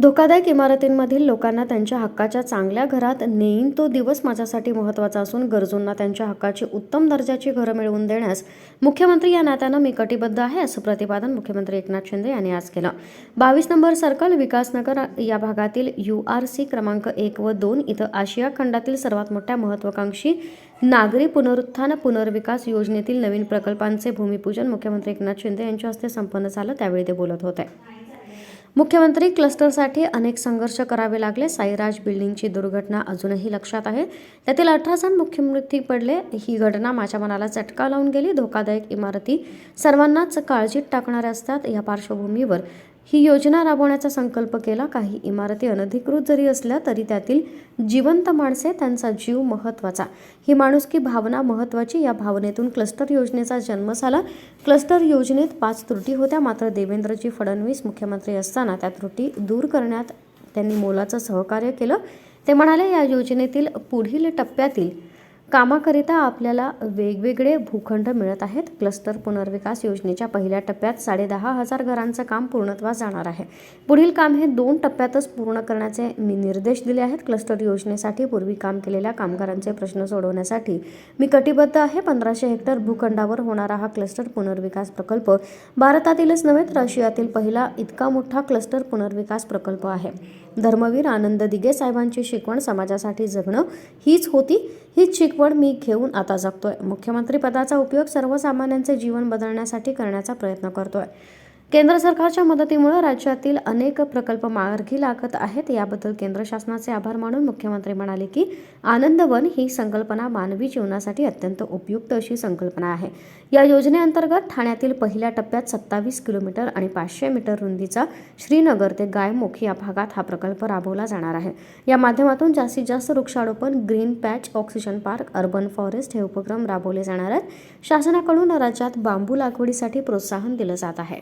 धोकादायक इमारतींमधील लोकांना त्यांच्या हक्काच्या चांगल्या घरात नेईन तो दिवस माझ्यासाठी महत्त्वाचा असून गरजूंना त्यांच्या हक्काची उत्तम दर्जाची घरं मिळवून देण्यास मुख्यमंत्री या नात्यानं मी कटिबद्ध आहे असं प्रतिपादन मुख्यमंत्री एकनाथ शिंदे यांनी आज केलं. बावीस नंबर सर्कल विकासनगर या भागातील यू आर सी क्रमांक एक व दोन इथं आशिया खंडातील सर्वात मोठ्या महत्त्वाकांक्षी नागरी पुनरुत्थान पुनर्विकास योजनेतील नवीन प्रकल्पांचे भूमिपूजन मुख्यमंत्री एकनाथ शिंदे यांच्या हस्ते संपन्न झालं त्यावेळी ते बोलत होते. मुख्यमंत्री क्लस्टरसाठी अनेक संघर्ष करावे लागले. साईराज बिल्डिंगची दुर्घटना अजूनही लक्षात आहे. त्यातील अठरा जण मुख्यमृत्यू पडले. ही घटना माझ्या मनाला चटका लावून गेली. धोकादायक इमारती सर्वांनाच काळजीत टाकणाऱ्या असतात. या पार्श्वभूमीवर ही योजना राबवण्याचा संकल्प केला. काही इमारती अनधिकृत जरी असल्या तरी त्यातील जिवंत माणसे त्यांचा जीव महत्त्वाचा. ही माणुसकी भावना महत्त्वाची. या भावनेतून क्लस्टर योजनेचा जन्म झाला. क्लस्टर योजनेत पाच त्रुटी होत्या. मात्र देवेंद्रजी फडणवीस मुख्यमंत्री असताना त्या त्रुटी दूर करण्यात त्यांनी मोलाचं सहकार्य केलं. ते म्हणाले या योजनेतील पुढील टप्प्यातील कामाकरिता आपल्याला वेगवेगळे भूखंड मिळत आहेत. क्लस्टर पुनर्विकास योजनेच्या पहिल्या टप्प्यात साडेदहा हजार घरांचं काम पूर्णत्वास जाणार आहे. पुढील काम हे दोन टप्प्यातच पूर्ण करण्याचे मी निर्देश दिले आहेत. क्लस्टर योजनेसाठी पूर्वी काम केलेल्या कामगारांचे प्रश्न सोडवण्यासाठी मी कटिबद्ध आहे. पंधराशे हेक्टर भूखंडावर होणारा हा क्लस्टर पुनर्विकास प्रकल्प भारतातीलच नव्हे तर आशियातील पहिला इतका मोठा क्लस्टर पुनर्विकास प्रकल्प आहे. धर्मवीर आनंद दिगे साहेबांची शिकवण समाजासाठी जगणं हीच होती. हीच शिकवण मी घेऊन आता जगतोय. मुख्यमंत्री पदाचा उपयोग सर्वसामान्यांचे जीवन बदलण्यासाठी करण्याचा प्रयत्न करतोय. केंद्र सरकारच्या मदतीमुळे राज्यातील अनेक प्रकल्प मार्गी लागत आहेत. याबद्दल केंद्र शासनाचे आभार मानून मुख्यमंत्री म्हणाले की आनंदवन ही संकल्पना मानवी जीवनासाठी अत्यंत उपयुक्त अशी संकल्पना आहे. या योजनेअंतर्गत ठाण्यातील पहिल्या टप्प्यात सत्तावीस किलोमीटर आणि पाचशे मीटर रुंदीचा श्रीनगर ते गायमुख या भागात हा प्रकल्प राबवला जाणार आहे. या माध्यमातून जास्तीत जास्त वृक्षारोपण green patch oxygen park urban forest हे उपक्रम राबवले जाणार आहेत. शासनाकडून राज्यात बांबू लागवडीसाठी प्रोत्साहन दिलं जात आहे.